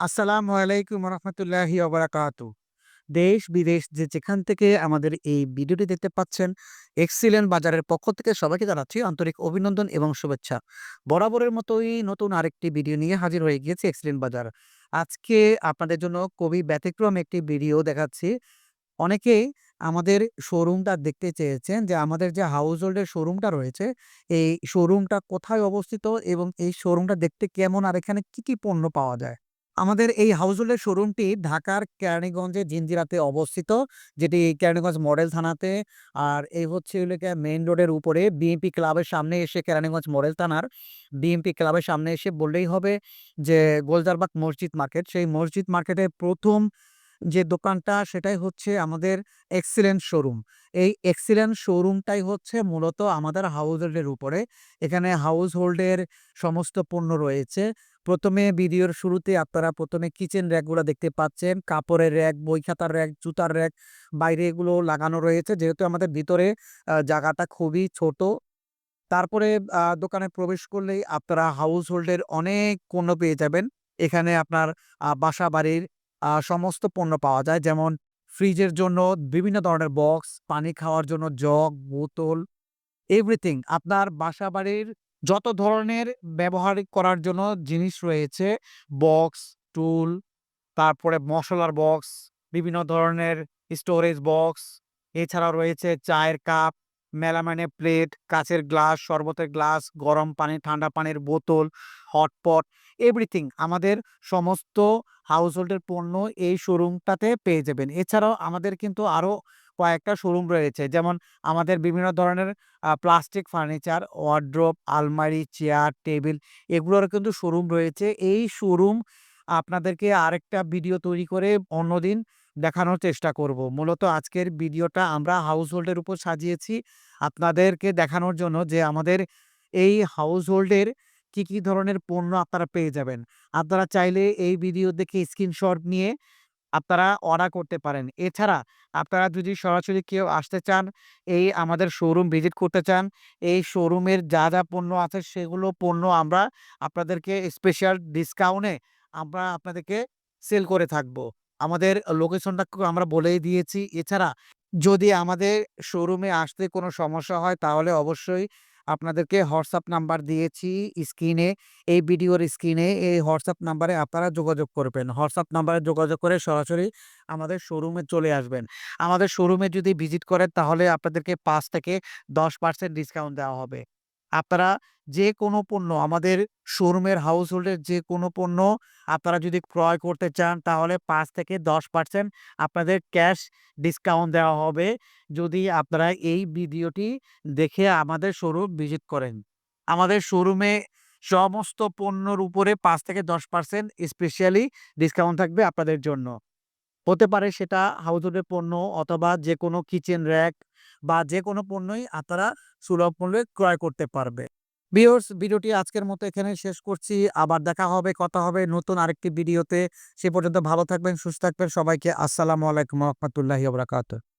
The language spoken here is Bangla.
আসসালামু আলাইকুম রহমতুল্লাহি ওবরাকাতু। দেশ বিদেশ যে যেখান থেকে আমাদের এই ভিডিওটি দেখতে পাচ্ছেন, এক্সিলেন্ট বাজারের পক্ষ থেকে সবাইকে জানাচ্ছি আন্তরিক অভিনন্দন এবং শুভেচ্ছা। বরাবরের মতোই নতুন আরেকটি ভিডিও নিয়ে হাজির হয়ে গিয়েছে এক্সিলেন্ট বাজার। আজকে আপনাদের জন্য কবি ব্যতিক্রম একটি ভিডিও দেখাচ্ছি। অনেকেই আমাদের শোরুমটা দেখতে চেয়েছেন যে আমাদের যে হাউস হোল্ডের শোরুমটা রয়েছে, এই শোরুমটা কোথায় অবস্থিত এবং এই শোরুমটা দেখতে কেমন আর এখানে কি, কি পণ্য পাওয়া যায়? আমাদের এই হাউস হোল্ডের শোরুমটি ঢাকার কেরানীগঞ্জে জিঞ্জিরাতে অবস্থিত, যেটি কেরানীগঞ্জ মডেল থানাতে। আর এই হচ্ছে মেইন রোডের উপরে বিএমপি ক্লাবের সামনে এসে কেরানীগঞ্জ মডেল থানার বিএমপি ক্লাবের সামনে এসে বললেই হবে যে গোলজারবাগ মসজিদ মার্কেট। সেই মসজিদ মার্কেটে ১ম যে দোকানটা সেটাই হচ্ছে আমাদের এক্সিলেন্ট শোরুম। এই এক্সিলেন্ট শোরুমটাই হচ্ছে মূলত আমাদের হাউস হোল্ডের উপরে। এখানে হাউস হোল্ডের সমস্ত পণ্য রয়েছে। ১ম এ ভিডিওর শুরুতে আপনারা প্রথমে কিচেন র্যাকগুলো দেখতে পাচ্ছেন। কাপড়ের র‍্যাক, বই খাতার র‍্যাক, জুতার র‍্যাক বাইরে এগুলো লাগানো রয়েছে। যেহেতু আমাদের ভিতরে জায়গাটা খুবই ছোট। তারপরে দোকানে প্রবেশ করলেই আপনারা হাউস হোল্ডের অনেক পণ্য পেয়ে যাবেন। এখানে আপনার বাসা বাসাবাড়ির আ সমস্ত পণ্য পাওয়া যায়। যেমন ফ্রিজের জন্য বিভিন্ন ধরনের বক্স, পানি খাওয়ার জন্য জগ, বোতল, এভরিথিং আপনার বাসাবাড়ির যত ধরনের ব্যবহার করার জন্য জিনিস রয়েছে, বক্স, টুল, তারপরে মশলার বক্স, বিভিন্ন ধরনের স্টোরেজ বক্স, এছাড়াও রয়েছে চায়ের কাপ, মেলামাইনের প্লেট, কাঁচের গ্লাস, শরবতের গ্লাস, গরম পানি, ঠান্ডা পানির বোতল, হটপট, এভরিথিং আমাদের সমস্ত হাউস হোল্ডের পণ্য এই শোরুমটাতে পেয়ে যাবেন। এছাড়াও আমাদের কিন্তু আরও কয়েকটা শোরুম রয়েছে। যেমন আমাদের বিভিন্ন ধরনের প্লাস্টিক ফার্নিচার, ওয়ারড্রোব, আলমারি, চেয়ার, টেবিল এগুলোরও কিন্তু শোরুম রয়েছে। এই শোরুম আপনাদেরকে আরেকটা ভিডিও তৈরি করে অন্যদিন দেখানোর চেষ্টা করব। মূলত আজকের ভিডিওটা আমরা হাউস হোল্ডের উপর সাজিয়েছি আপনাদেরকে দেখানোর জন্য যে আমাদের এই হাউস হোল্ডের কি, কি ধরনের পণ্য আপনারা পেয়ে যাবেন। আপনারা চাইলে এই ভিডিও দেখে স্ক্রিনশট নিয়ে আপনারা অর্ডার করতে পারেন। এছাড়া আপনারা যদি সরাসরি কেউ আসতে চান, এই আমাদের শোরুম ভিজিট করতে চান, এই শোরুমের যা, যা পণ্য আছে সেগুলো পণ্য আমরা আপনাদেরকে স্পেশাল ডিসকাউন্টে আমরা আপনাদেরকে সেল করে থাকব। আমাদের লোকেশনটা আমরা বলেই দিয়েছি। এছাড়া যদি আমাদের শোরুমে আসতে কোনো সমস্যা হয়, তাহলে অবশ্যই আপনাদেরকে হোয়াটসঅ্যাপ নাম্বার দিয়েছি স্ক্রিনে। এই ভিডিওর স্ক্রিনে এই হোয়াটসঅ্যাপ নাম্বারে আপনারা যোগাযোগ করবেন। হোয়াটসঅ্যাপ নাম্বারে যোগাযোগ করে সরাসরি আমাদের শোরুমে চলে আসবেন। আমাদের শোরুমে যদি ভিজিট করেন, তাহলে আপনাদেরকে পাঁচ থেকে ১০% ডিসকাউন্ট দেওয়া হবে। আপনারা যে কোনো পণ্য, আমাদের শোরুমের হাউস হোল্ডের যে কোনো পণ্য আপনারা যদি ক্রয় করতে চান, তাহলে পাঁচ থেকে ১০% আপনাদের ক্যাশ ডিসকাউন্ট দেওয়া হবে। যদি আপনারা এই ভিডিওটি দেখে আমাদের শোরুম ভিজিট করেন। আমাদের শোরুমে সমস্ত পণ্যর উপরে পাঁচ থেকে ১০% স্পেশালি ডিসকাউন্ট থাকবে আপনাদের জন্য। হতে পারে সেটা হাউস হোল্ডের পণ্য অথবা যে কোনো কিচেন র‍্যাক বা যে কোনো পণ্যই আপনারা সুলভ মূল্যে ক্রয় করতে পারবে। বিয়র্স ভিডিওটি আজকের মতো এখানে শেষ করছি। আবার দেখা হবে, কথা হবে নতুন আরেকটি ভিডিওতে। সে পর্যন্ত ভালো থাকবেন, সুস্থ থাকবেন। সবাইকে আসসালামু আলাইকুম রহমতুল্লাহি ওবরাকাতুহ।